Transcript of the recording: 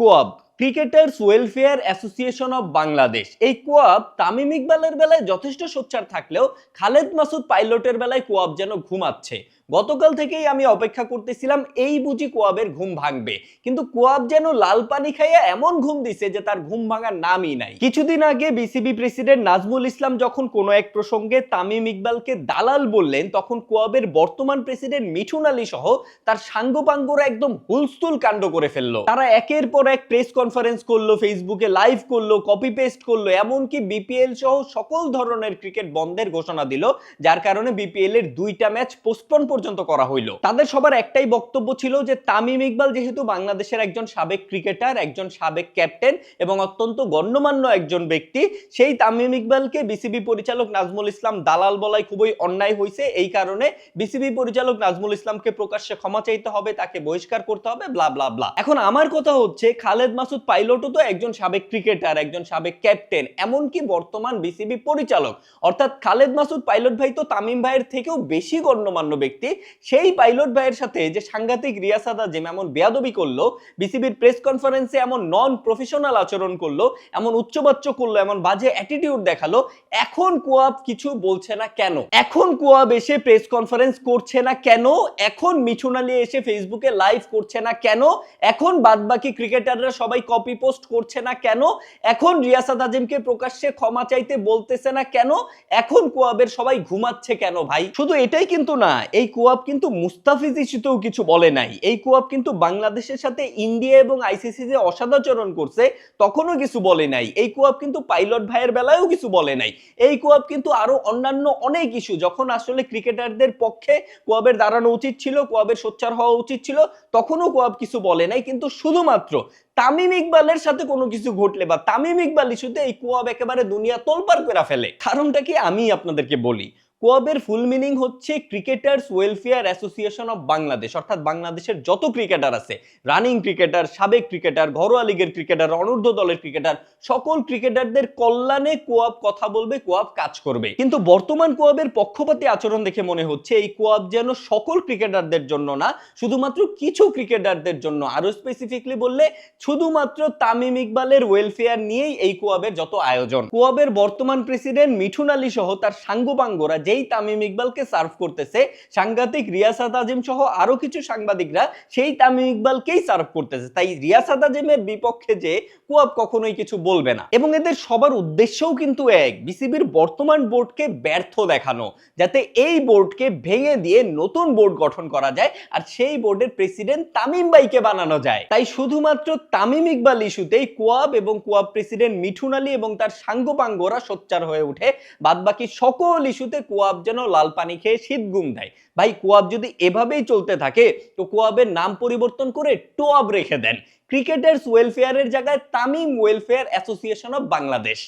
COAB, cricketers welfare association of Bangladesh. এই COAB Tamim ইকবালের বেলায় যথেষ্ট সোচ্চার থাকলেও খালেদ মাসুদ পাইলটের বেলায় কোয়াব যেন ঘুমাচ্ছে। গতকাল থেকেই আমি অপেক্ষা করতেছিলাম, এই বুঝি কোয়াবের ঘুম ভাঙবে। কিন্তু কোয়াব যেন লাল পানি খাইয়া এমন ঘুম দিছে যে তার ঘুম ভাঙার নামই নাই। কিছুদিন আগে বিসিবি প্রেসিডেন্ট নাজমুল ইসলাম যখন কোনো এক প্রসঙ্গে তামিম ইকবালকে দালাল বললেন, তখন কোয়াবের বর্তমান প্রেসিডেন্ট মিঠুন আলী সহ তার সাঙ্গপাঙ্গরা একদম হুলস্থুল কাণ্ড করে ফেলল। তারা একের পর এক প্রেস কনফারেন্স করল ফেসবুকে লাইভ করল কপি পেস্ট করল, এমনকি বিপিএল সহ সকল ধরনের ক্রিকেট বন্ধের ঘোষণা দিল, যার কারণে বিপিএল এর দুইটা ম্যাচ পোস্টপন পর্যন্ত করা হইল। তাদের সবার একটাই বক্তব্য ছিল যে, তামিম ইকবাল যেহেতু বাংলাদেশের একজন সাবেক ক্রিকেটার, একজন সাবেক ক্যাপ্টেন এবং অত্যন্ত গণ্যমান্য একজন ব্যক্তি, সেই তামিম ইকবালকে বিসিবি পরিচালক নাজমুল ইসলাম দালাল বলাই খুবই অন্যায় হয়েছে এই কারণে বিসিবি পরিচালক নাজমুল ইসলামকে প্রকাশ্যে ক্ষমা চাইতে হবে, তাকে বহিষ্কার করতে হবে, ব্লা ব্লা ব্লা। এখন আমার কথা হচ্ছে, খালেদ মাসুদ পাইলটও তো একজন সাবেক ক্রিকেটার, একজন সাবেক ক্যাপ্টেন, এমনকি বর্তমান বিসিবি পরিচালক। অর্থাৎ খালেদ মাসুদ পাইলট ভাই তো তামিম ভাইয়ের থেকেও বেশি গণ্যমান্য ব্যক্তি। সেই পাইলট ভাইয়ের সাথে যে সাংঘাতিক রিয়াসাদ আজিম এমন বেয়াদবি করল, বিসিবির প্রেস কনফারেন্সে এমন নন প্রফেশনাল আচরণ করল, এমন উচ্চবাচ্য করল, এমন বাজে অ্যাটিটিউড দেখাল, এখন কোয়াব কিছু বলছে না কেন? এখন কোয়াব এসে প্রেস কনফারেন্স করছে না কেন? এখন মিঠুন আলী এসে ফেসবুকে লাইভ করছে না কেন? এখন বাদবাকি ক্রিকেটাররা সবাই কপি পোস্ট করছে না কেন? এখন রিয়াসাদ আজিমকে প্রকাশ্যে ক্ষমা চাইতে বলতেছে না কেন? এখন কোয়াবের সবাই ঘুমাচ্ছে কেন ভাই? শুধু এটাই কিন্তু না, এই কোয়াব কিন্তু মুস্তাফিজ ইস্যুতেও কিছু বলে নাই। এই কোয়াব কিন্তু বাংলাদেশের সাথে ইন্ডিয়া এবং আইসিসি যে অসদাচরণ করছে, তখনও কিছু বলে নাই। এই কোয়াব কিন্তু পাইলট ভাইয়ের বেলায়ও কিছু বলে নাই। এই কোয়াব কিন্তু আরও অন্যান্য অনেক ইস্যু, যখন আসলে ক্রিকেটারদের পক্ষে কোয়াবের দাঁড়ানো উচিত ছিল, কোয়াবের সোচ্চার হওয়া উচিত ছিল, তখনও কোয়াব কিছু বলে নাই। কিন্তু শুধুমাত্র তামিম ইকবালের সাথে কোনো কিছু ঘটলে বা তামিম ইকবাল ইস্যুতে এই কোয়াব একেবারে দুনিয়া তোলপার করে ফেলে। কারণটা কি আমি আপনাদেরকে বলি? কোয়াবের ফুল মিনিং হচ্ছে cricketers welfare association of Bangladesh. অর্থাৎ বাংলাদেশের যত ক্রিকেটার আছে রানিং ক্রিকেটার সাবেক ক্রিকেটার ঘরোয়া লিগের ক্রিকেটার অনূর্ধ্ব দলের ক্রিকেটার সকল ক্রিকেটারদের কল্যাণে কোয়াব কথা বলবে, কোয়াব কাজ করবে। কিন্তু বর্তমান কোয়াবের পক্ষপাতী আচরণ দেখে মনে হচ্ছে এই কোয়াব যেন সকল ক্রিকেটারদের জন্য না, শুধুমাত্র কিছু ক্রিকেটারদের জন্য। আরও স্পেসিফিকলি বললে, শুধুমাত্র তামিম ইকবালের ওয়েলফেয়ার নিয়েই এই কোয়াবের যত আয়োজন। কোয়াবের বর্তমান প্রেসিডেন্ট মিঠুন আলী সহ তার সাঙ্গপাঙ্গরা যেই তামিম ইকবালকে সার্ভ করতেছে। সাংঘাতিক রিয়াসাত আজিম সহ আরও কিছু সাংবাদিকরা সেই তামিম ইকবালকেই সার্ভ করতেছে। তাই রিয়াসাত আজিমের বিপক্ষে যে কুয়াব কখনোই কিছু বলবে না। এবং এদের সবার উদ্দেশ্যও কিন্তু এক, বিসিবির বর্তমান বোর্ডকে ব্যর্থ দেখানো, যাতে এই বোর্ডকে ভেঙে দিয়ে নতুন বোর্ড গঠন করা যায় আর সেই বোর্ডের প্রেসিডেন্ট তামিম বাইকে বানানো যায়। তাই শুধুমাত্র তামিম ইকবাল ইস্যুতেই কোয়াব এবং কোয়াব প্রেসিডেন্ট মিঠুন আলী এবং তার সাঙ্গপাঙ্গরা সোচ্চার হয়ে ওঠে বাদবাকি সকল ইস্যুতে কোয়াব যেন লাল পানি খেয়ে শীত গুম দেয়। ভাই, কোয়াব যদি এভাবেই চলতে থাকে, তো কোয়াবের নাম পরিবর্তন করে টোয়াব রেখে দেন। ক্রিকেটার্স ওয়েলফেয়ারের জায়গায় Tamim welfare association of Bangladesh.